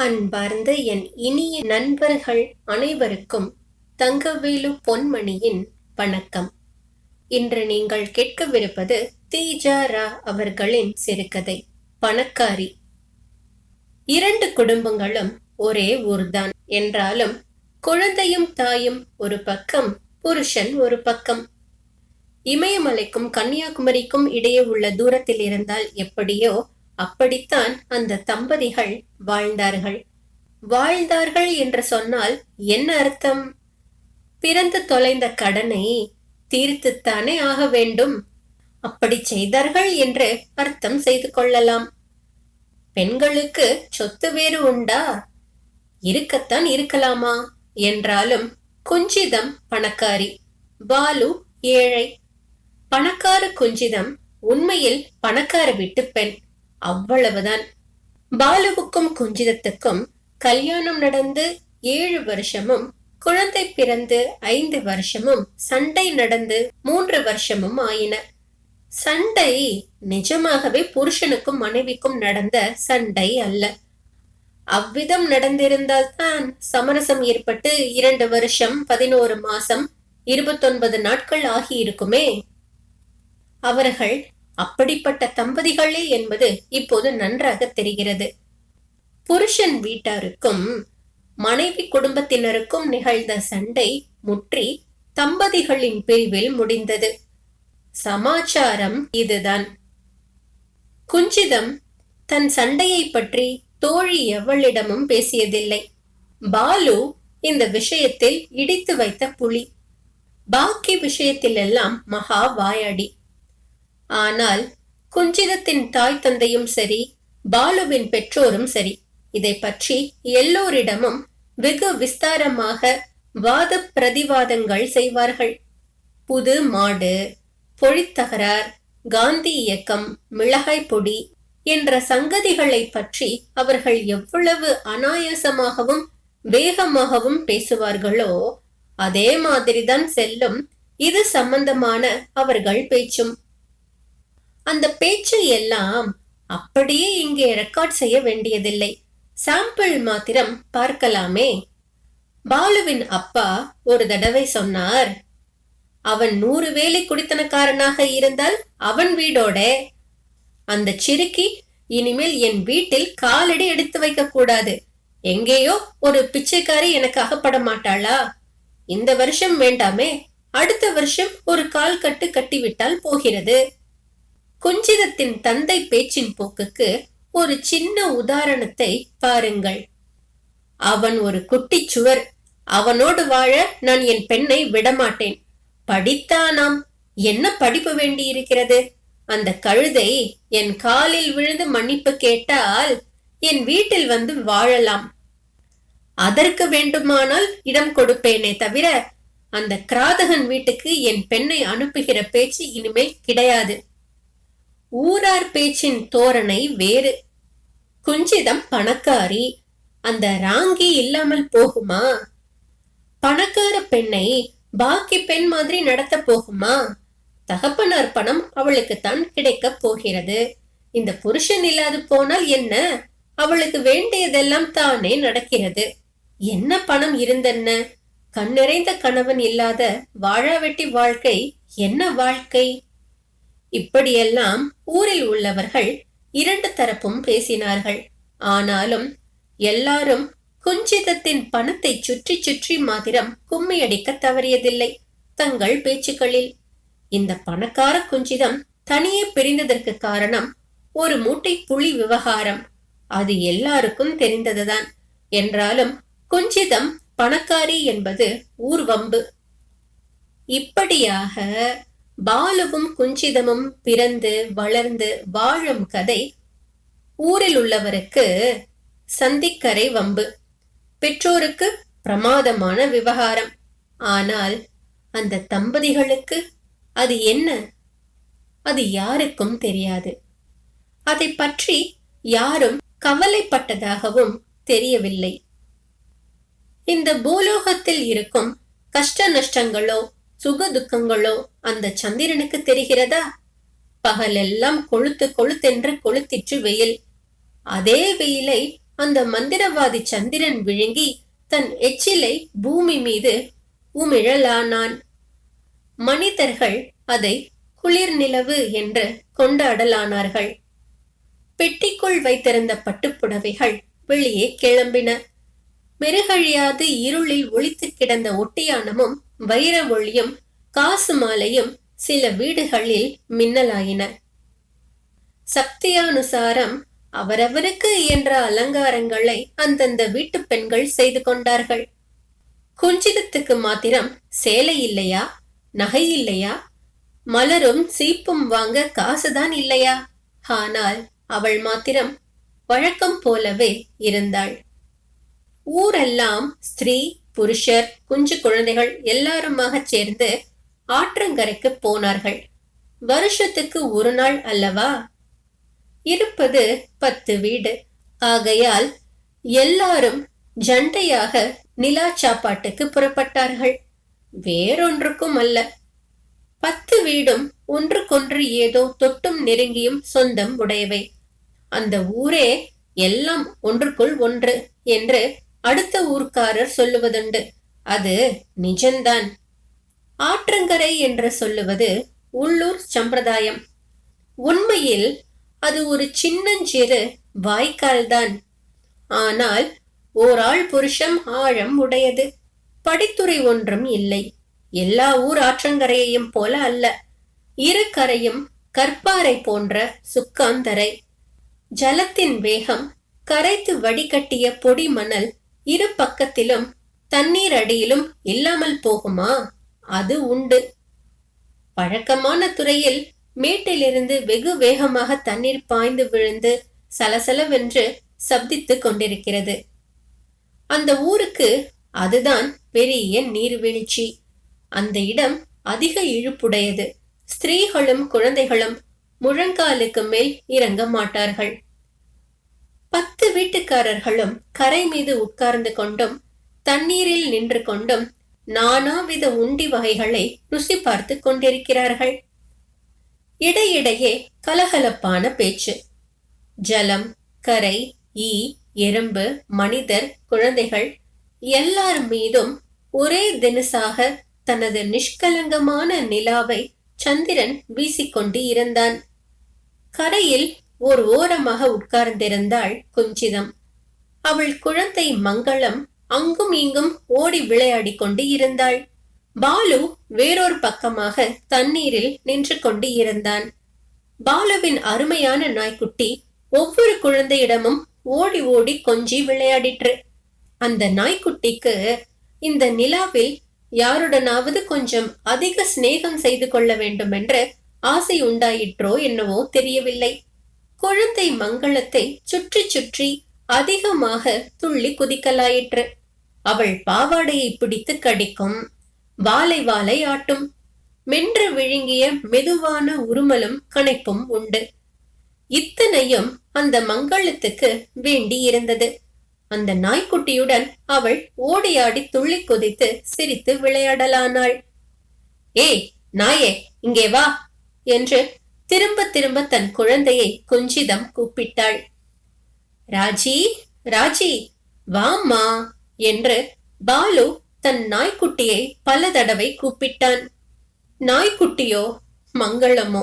அன்பார்ந்த என் இனிய நண்பர்கள் அனைவருக்கும் தங்கவேலு பொன்மணியின் வணக்கம். இன்று நீங்கள் கேட்கவிருப்பது தீஜா ரா அவர்களின் சிறுகதை பணக்காரி. இரண்டு குடும்பங்களும் ஒரே ஊர்தான். என்றாலும் குழந்தையும் தாயும் ஒரு பக்கம் புருஷன் ஒரு பக்கம். இமயமலைக்கும் கன்னியாகுமரிக்கும் இடையே உள்ள தூரத்தில் இருந்தால் எப்படியோ அப்படித்தான் அந்த தம்பதிகள் வாழ்ந்தார்கள். வாழ்ந்தார்கள் என்று சொன்னால் என்ன அர்த்தம்? பிறந்து தொலைந்த கடனை தீர்த்துத்தானே ஆக வேண்டும். அப்படி செய்தார்கள் என்று அர்த்தம் செய்து கொள்ளலாம். பெண்களுக்கு சொத்து வேறு உண்டா? இருக்கத்தான் இருக்கலாமா? என்றாலும் குஞ்சிதம் பணக்காரி. பாலு ஏழை. பணக்கார குஞ்சிதம் உண்மையில் பணக்கார விட்டு பெண். அவ்வளவுதான். பாலுவுக்கும் குஞ்சிதத்துக்கும் கல்யாணம் நடந்து ஏழு வருஷமும் குழந்தை பிறந்து ஐந்து வருஷமும் சண்டை நடந்து மூன்று வருஷமும் ஆயின. சண்டை நிஜமாகவே புருஷனுக்கும் மனைவிக்கும் நடந்த சண்டை அல்ல. அவ்விதம் நடந்திருந்தால்தான் சமரசம் ஏற்பட்டு இரண்டு வருஷம் பதினோரு மாசம் இருபத்தொன்பது நாட்கள் ஆகியிருக்குமே. அவர்கள் அப்படிப்பட்ட தம்பதிகளே என்பது இப்போது நன்றாக தெரிகிறது. புருஷன் வீட்டாருக்கும் மனைவி குடும்பத்தினருக்கும் நிகழ்ந்த சண்டை முற்றி தம்பதிகளின் பிரிவில் முடிந்தது. சமாச்சாரம் இதுதான். குஞ்சிதம் தன் சண்டையை பற்றி தோழி எவளிடமும் பேசியதில்லை. பாலு இந்த விஷயத்தில் இடித்து வைத்த புலி. பாக்கி விஷயத்திலெல்லாம் மகா வாயாடி. ஆனால் குஞ்சிதத்தின் தாய் தந்தையும் சரி பாலுவின் பெற்றோரும் சரி. இதை பற்றி எல்லோரிடமும் வெகு விஸ்தாரமாக வாத பிரதிவாதங்கள் செய்வார்கள். புது மாடு பொழித்தகரார் காந்தி இயக்கம் மிளகாய் பொடி என்ற சங்கதிகளை பற்றி அவர்கள் எவ்வளவு அனாயாசமாகவும் வேகமாகவும் பேசுவார்களோ அதே மாதிரிதான் செல்லும். இது சம்பந்தமான அவர்கள் பேச்சும். அந்த பேச்சு எல்லாம் அப்படியே இங்கே ரெக்கார்ட் செய்ய வேண்டியதில்லை. சாம்பிள் மாத்திரம் பார்க்கலாமே. பாலுவின் அப்பா ஒரு தடவை சொன்னார் அவன் நூறு வேலை குடித்தனக்காரனாக இருந்தால் அவன் வீடோட. அந்த சிறுக்கி இனிமேல் என் வீட்டில் காலடி எடுத்து வைக்க கூடாது. எங்கேயோ ஒரு பிச்சைக்காரி எனக்கு அகப்பட மாட்டாளா இந்த வருஷம் வேண்டாமே அடுத்த வருஷம் ஒரு கால் கட்டு கட்டிவிட்டால் போகிறது. குஞ்சிதத்தின் தந்தை பேச்சின் போக்குக்கு ஒரு சின்ன உதாரணத்தை பாருங்கள். அவன் ஒரு குட்டிச் சுவர். அவனோடு வாழ நான் என் பெண்ணை விடமாட்டேன். படித்தானாம். என்ன படிப்பு வேண்டியிருக்கிறது? அந்த கழுதை என் காலில் விழுந்து மன்னிப்பு கேட்டால் என் வீட்டில் வந்து வாழலாம். அதற்கு வேண்டுமானால் இடம் கொடுப்பேனே தவிர அந்த கிராதகன் வீட்டுக்கு என் பெண்ணை அனுப்புகிற பேச்சு இனிமேல் கிடையாது. ஊரார் பேச்சின் தோரணை வேறு. குஞ்சிதம் பணக்காரி அந்த ராங்கி இல்லாமல் போகுமா? பணக்கார பெண்ணை பாக்கி பெண் மாதிரி நடத்த போகுமா? தகப்பனார் பணம் அவளுக்குத்தான் கிடைக்க போகிறது. இந்த புருஷன் இல்லாது போனால் என்ன? அவளுக்கு வேண்டியதெல்லாம் தானே நடக்கிறது. என்ன பணம் இருந்தென்ன? கண்ணிறைந்த கணவன் இல்லாத வாழாவெட்டி வாழ்க்கை என்ன வாழ்க்கை? இப்படியெல்லாம் ஊரில் உள்ளவர்கள் இரண்டு தரப்பும் பேசினார்கள். ஆனாலும் எல்லாரும் குஞ்சிதத்தின் பணத்தை சுற்றி சுற்றி மாத்திரம் கும்மியடிக்க தவறியதில்லை தங்கள் பேச்சுக்களில். இந்த பணக்கார குஞ்சிதம் தனியே பிரிந்ததற்கு காரணம் ஒரு மூட்டை புலி விவகாரம். அது எல்லாருக்கும் தெரிந்ததுதான். என்றாலும் குஞ்சிதம் பணக்காரி என்பது ஊர்வம்பு. இப்படியாக பாலுவும் குஞ்சிதமும் பிறந்து வளர்ந்து வாழும் கதை ஊரில் உள்ளவருக்கு சந்திக்கரை வம்பு. பெற்றோருக்கு பிரமாதமான விவகாரம். ஆனால் அந்த தம்பதிகளுக்கு அது என்ன? அது யாருக்கும் தெரியாது. அதை பற்றி யாரும் கவலைப்பட்டதாகவும் தெரியவில்லை. இந்த பூலோகத்தில் இருக்கும் கஷ்ட நஷ்டங்களோ சுக துக்கங்களோ அந்த சந்திரனுக்கு தெரிகிறதா? பகலெல்லாம் கொளுத்து கொளுத்தென்று கொளுத்திற்று வெயில். அதே வெயிலை அந்த மந்திரவாதி சந்திரன் விழுங்கி தன் எச்சிலை பூமி மீது உமிழலானான். மனிதர்கள் அதை குளிர் நிலவு என்று கொண்டாடலானார்கள். பெட்டிக்குள் வைத்திருந்த பட்டுப்புடவைகள் வெளியே கிளம்பின. மெருகழியாது இருளில் ஒளித்து கிடந்த ஒட்டியானமும் வைர ஒளியும் காசு மாலையும் சில வீடுகளில் மின்னலாயின. சக்தியானுசாரம் அவரவருக்கு என்ற அலங்காரங்களை அந்தந்த வீட்டு பெண்கள் செய்து கொண்டார்கள். குஞ்சிதத்துக்கு மாத்திரம் சேலை இல்லையா? நகை இல்லையா? மலரும் சீப்பும் வாங்க காசுதான் இல்லையா? ஆனால் அவள் மாத்திரம் வழக்கம் போலவே இருந்தாள். ஊரெல்லாம் ஸ்திரீ புருஷர் குஞ்சு குழந்தைகள் எல்லாருமாக சேர்ந்து ஆற்றங்கரைக்கு போனார்கள். வருஷத்துக்கு ஒரு நாள் அல்லவா? இருப்பது பத்து வீடு. ஆகையால் எல்லாரும் ஜண்டையாக நிலா சாப்பாட்டுக்கு புறப்பட்டார்கள். வேறொன்றுக்கும் அல்ல. பத்து வீடும் ஒன்றுக்கொன்று ஏதோ தொட்டும் நெருங்கியும் சொந்தம் உடையவை. அந்த ஊரே எல்லாம் ஒன்றுக்குள் ஒன்று என்று அடுத்த ஊர்க்காரர் சொல்லுவதுண்டு. அது நிஜம்தான். ஆற்றங்கரை என்று சொல்லுவது உள்ளூர் சம்பிரதாயம். உண்மையில் அது ஒரு சின்னஞ்சிறு வாய்க்கால்தான். ஆனால் ஓராள் புருஷம் ஆழம் உடையது. படித்துறை ஒன்றும் இல்லை. எல்லா ஊர் ஆற்றங்கரையையும் போல அல்ல. இரு கரையும் கற்பாறை போன்ற சுக்காந்தரை. ஜலத்தின் வேகம் கரைத்து வடிகட்டிய பொடி மணல் இரு பக்கத்திலும் தண்ணீர் அடியிலும் இல்லாமல் போகுமா? அது உண்டு. பழக்கமான துறையில் மேட்டிலிருந்து வெகு வேகமாக தண்ணீர் பாய்ந்து விழுந்து சலசலவென்று சப்தித்துக் கொண்டிருக்கிறது. அந்த ஊருக்கு அதுதான் பெரிய நீர்வீழ்ச்சி. அந்த இடம் அதிக இழுப்புடையது. ஸ்திரீகளும் குழந்தைகளும் முழங்காலுக்கு மேல் இறங்க மாட்டார்கள். பத்து வீட்டுக்காரர்களும் கரை மீது உட்கார்ந்து கொண்டும் தண்ணீரில் நின்று கொண்டும் நானாவித உண்டி வகைகளை ருசி பார்த்து கொண்டிருக்கிறார்கள். இடையிடையே கலகலப்பான பேச்சு. ஜலம் கரை ஈ எறும்பு மனிதர் குழந்தைகள் எல்லார் மீதும் ஒரே தினசாக தனது நிஷ்கலங்கமான நிலாவை சந்திரன் வீசிக்கொண்டு இருந்தான். கரையில் ஓர் ஓரமாக உட்கார்ந்திருந்தாள் குஞ்சிதம். அவள் குழந்தை மங்களம் அங்கும் இங்கும் ஓடி விளையாடி கொண்டு இருந்தாள். பாலு வேறொரு பக்கமாக தண்ணீரில் நின்று கொண்டு இருந்தான். பாலுவின் அருமையான நாய்க்குட்டி ஒவ்வொரு குழந்தையிடமும் ஓடி ஓடி கொஞ்சி விளையாடிற்று. அந்த நாய்க்குட்டிக்கு இந்த நிலாவில் யாருடனாவது கொஞ்சம் அதிக சிநேகம் செய்து கொள்ள வேண்டும் என்று ஆசை உண்டாயிற்றோ என்னவோ தெரியவில்லை. குழந்தை மங்களத்தை சுற்றி சுற்றி அதிகமாக துள்ளி குதிக்கலாயிற்று. அவள் பாவாடையை பிடித்து கடிக்கும் வாலை வாலை ஆட்டும். மென்று விழுங்கிய மெதுவான உருமலும் கணைப்பும் உண்டு. இத்தனையும் அந்த மங்களத்துக்கு வேண்டி இருந்தது. அந்த நாய்க்குட்டியுடன் அவள் ஓடியாடி துள்ளி குதித்து சிரித்து விளையாடலானாள். ஏய் நாயே இங்கே வா என்று திரும்ப திரும்ப தன் குழந்தையை குஞ்சிதம் கூப்பிட்டாள். ராஜி ராஜி வாம்மா என்று பாலு தன் நாய்க்குட்டியை பல தடவை கூப்பிட்டான். நாய்க்குட்டியோ மங்களமோ?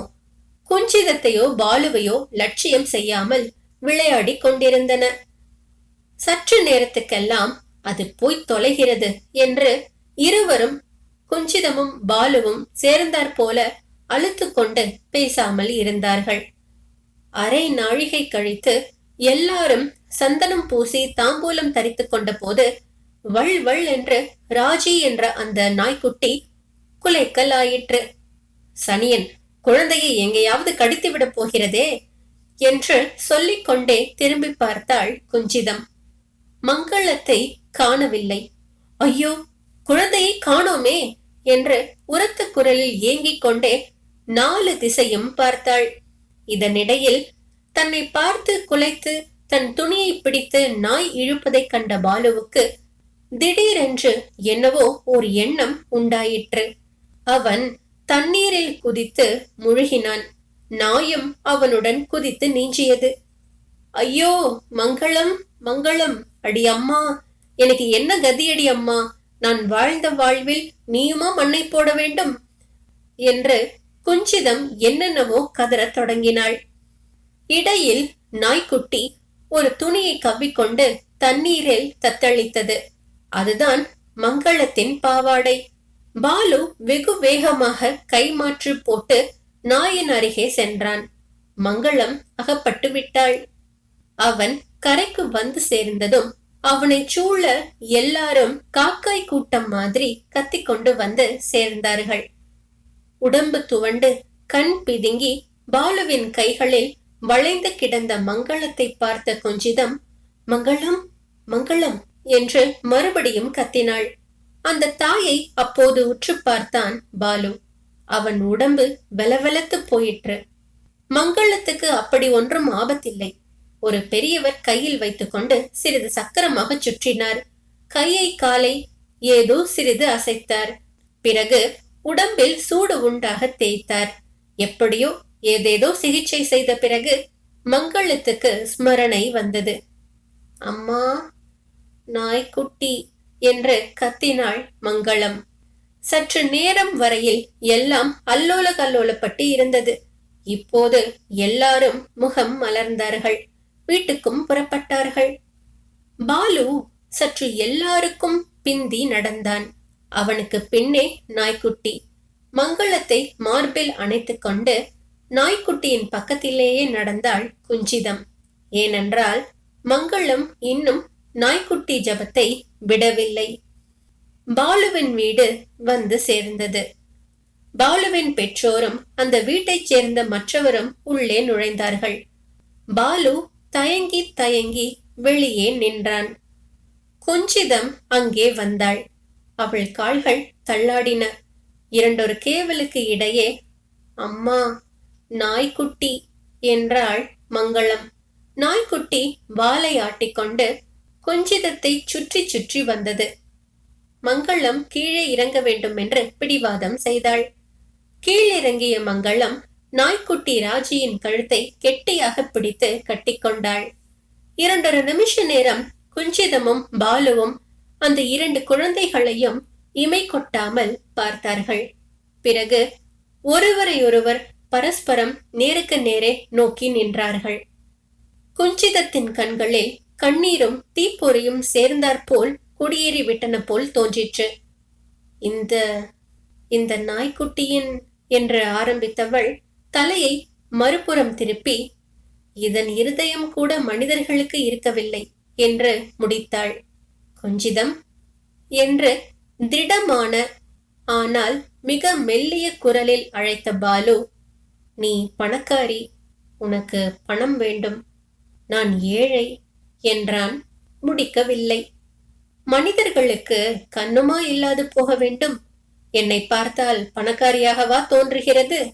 குஞ்சிதத்தையோ பாலுவையோ லட்சியம் செய்யாமல் விளையாடி கொண்டிருந்தன. சற்று நேரத்துக்கெல்லாம் அது போய் தொலைகிறது என்று இருவரும் குஞ்சிதமும் பாலுவும் சேர்ந்தாற் போல அழுத்துக்கொண்டு பேசாமல் இருந்தார்கள். அரை நாழிகை கழித்து எல்லாரும் சந்தனம் பூசி தாம்பூலம் தரித்துக் கொண்ட போது வள் வள் என்று ராஜி என்ற அந்த நாய்க்குட்டி குலைக்கல் ஆயிற்று சனியன் குழந்தையை எங்கேயாவது கடித்து விடப் போகிறதே? என்று சொல்லிக்கொண்டே திரும்பி பார்த்தாள் குஞ்சிதம். மங்களத்தை காணவில்லை. ஐயோ குழந்தையை காணோமே? என்று உரத்த குரலில் ஏங்கிக் கொண்டே நாலு திசையும் பார்த்தாள். இதனிடையில் தன்னை பார்த்து குலைத்து தன் துணியை பிடித்து நாய் இழுப்பதைக் கண்ட பாலுவுக்கு திடீரென்று என்னவோ ஒரு எண்ணம் உண்டாயிற்று. அவன் தண்ணீரில் குதித்து முழுகினான். நாயும் அவனுடன் குதித்து நீஞ்சியது. ஐயோ மங்களம் மங்களம் அடி அம்மா எனக்கு என்ன கதியடி அம்மா? நான் வாழ்ந்த வாழ்வில் நீயுமா மண்ணை போட வேண்டும்? என்று குஞ்சிதம் என்னென்னவோ கதறத் தொடங்கினாள். இடையில் நாய்க்குட்டி ஒரு துணியை கவ்விக்கொண்டு தண்ணீரில் தத்தளித்தது. அதுதான் மங்களத்தின் பாவாடை. பாலு வெகு வேகமாக கைமாற்று போட்டு நாயின் அருகே சென்றான். மங்களம் அகப்பட்டு விட்டாள். அவன் கரைக்கு வந்து சேர்ந்ததும் அவனை சூழ எல்லாரும் காக்காய் கூட்டம் மாதிரி கத்திக்கொண்டு வந்து சேர்ந்தார்கள். உடம்பு துவண்டு கண் பிதுங்கி பாலுவின் கைகளில் வளைந்து கிடந்த மங்களத்தை பார்த்த கொஞ்சிதம் மங்களம் மங்களம் என்று மறுபடியும் கத்தினாள். அந்த தாயை அப்போது உற்று பார்த்தான் பாலு. அவன் உடம்பு வெலவெலத்து போயிற்று. மங்களத்துக்கு அப்படி ஒன்றும் ஆபத்தில்லை. ஒரு பெரியவர் கையில் வைத்துக்கொண்டு சிறிது சக்கரமாக சுற்றினார். கையை காலை ஏதோ சிறிது அசைத்தார். பிறகு உடம்பில் சூடு உண்டாக தேய்த்தார். எப்படியோ ஏதேதோ சிகிச்சை செய்த பிறகு மங்களத்துக்கு ஸ்மரணை வந்தது. அம்மா நாய்க்குட்டி என்று கத்தினாள் மங்களம். சற்று நேரம் வரையில் எல்லாம் அல்லோல கல்லோலப்பட்டு இருந்தது. இப்போது எல்லாரும் முகம் மலர்ந்தார்கள். வீட்டுக்கும் புறப்பட்டார்கள். பாலு சற்று எல்லாருக்கும் பிந்தி நடந்தான். அவனுக்கு பின்னே நாய்க்குட்டி. மங்களத்தை மார்பில் அணைத்து கொண்டு நாய்க்குட்டியின் பக்கத்திலேயே நடந்தாள் குஞ்சிதம். ஏனென்றால் மங்களம் இன்னும் நாய்க்குட்டி ஜபத்தை விடவில்லை. பாலுவின் வீடு வந்து சேர்ந்தது. பாலுவின் பெற்றோரும் அந்த வீட்டைச் சேர்ந்த மற்றவரும் உள்ளே நுழைந்தார்கள். பாலு தயங்கி தயங்கி வெளியே நின்றான். குஞ்சிதம் அங்கே வந்தாள். அவள் கால்கள் தள்ளாடின. இரண்டொரு கேவலுக்கு இடையே அம்மா நாய்க்குட்டி என்றாள் மங்களம். நாய்க்குட்டி வாலை ஆட்டிக்கொண்டு குஞ்சிதத்தை சுற்றி சுற்றி வந்தது. மங்களம் கீழே இறங்க வேண்டும் என்று பிடிவாதம் செய்தாள். கீழிறங்கிய மங்களம் நாய்க்குட்டி ராஜியின் கழுத்தை கெட்டியாக பிடித்து கட்டிக்கொண்டாள் இரண்டொரு நிமிஷ நேரம் குஞ்சிதமும் பாலுவும் அந்த இரண்டு குழந்தைகளையும் இமை கொட்டாமல் பார்த்தார்கள். பிறகு ஒருவரையொருவர் பரஸ்பரம் நேருக்கு நேரே நோக்கி நின்றார்கள். குஞ்சிதத்தின் கண்களில் கண்ணீரும் தீப்பொறியும் சேர்ந்தாற்போல் குடியேறி விட்டன போல் தோன்றிற்று. இந்த இந்த நாய்க்குட்டியின் என்று ஆரம்பித்தவள் தலையை மறுபுறம் திருப்பி இதன் இருதயம் கூட மனிதர்களுக்கு இருக்கவில்லை என்று முடித்தாள். கொஞ்சிதம் என்று திடமான ஆனால் மிக மெல்லிய குரலில் அழைத்த பாலு நீ பணக்காரி உனக்கு பணம் வேண்டும். நான் ஏழை என்றான். முடிக்கவில்லை. மனிதர்களுக்கு கண்ணுமா இல்லாது போக வேண்டும். என்னை பார்த்தால் பணக்காரியாகவா தோன்றுகிறது?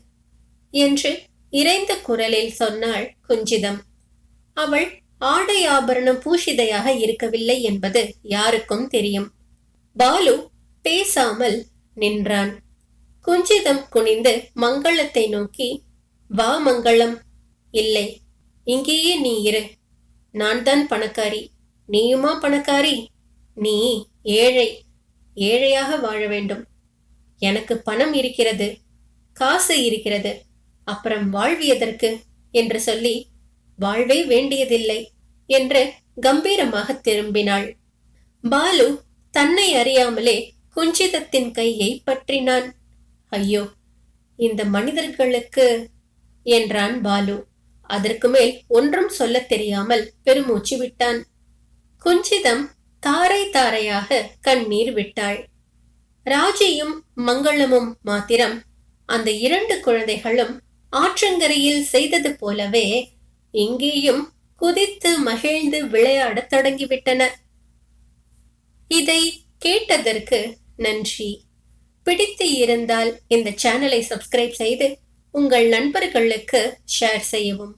என்று இறைந்த குரலில் சொன்னாள் குஞ்சிதம். அவள் ஆடை ஆபரணம் பூஷிதையாக இருக்கவில்லை என்பது யாருக்கும் தெரியும். பாலு பேசாமல் நின்றான். குஞ்சிதம் குனிந்து மங்களத்தை நோக்கி வா மங்களம் இல்லை இங்கேயே நீ இரு. நான் தான் பணக்காரி. நீயுமா பணக்காரி? நீ ஏழை. ஏழையாக வாழ வேண்டும். எனக்கு பணம் இருக்கிறது காசு இருக்கிறது. அப்புறம் வாழ்வியதற்கு என்று சொல்லி வாழ்வே வேண்டியதில்லை என்று கம்பீரமாக திரும்பினாள். பாலு தன்னை அறியாமலே குஞ்சிதத்தின் கையை பற்றினான். ஐயோ இந்த மனிதர்களுக்கு என்றான் பாலு. அதற்கு மேல் ஒன்றும் சொல்லத் தெரியாமல் பெருமூச்சு விட்டான். குஞ்சிதம் தாரை தாரையாக கண்ணீர் விட்டாள். ராஜியும் மங்களமும் மாத்திரம் அந்த இரண்டு குழந்தைகளும் ஆற்றங்கரையில் செய்தது போலவே இங்கேயும் குதித்து மகிழ்ந்து விளையாடத் தொடங்கிவிட்டன. இதை கேட்டதற்கு நன்றி. பிடித்து இருந்தால் இந்த சேனலை சப்ஸ்கிரைப் செய்து உங்கள் நண்பர்களுக்கு ஷேர் செய்யவும்.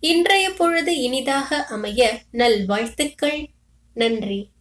இன்றைய பொழுது இனிதாக அமைய நல்வாழ்த்துக்கள். நன்றி.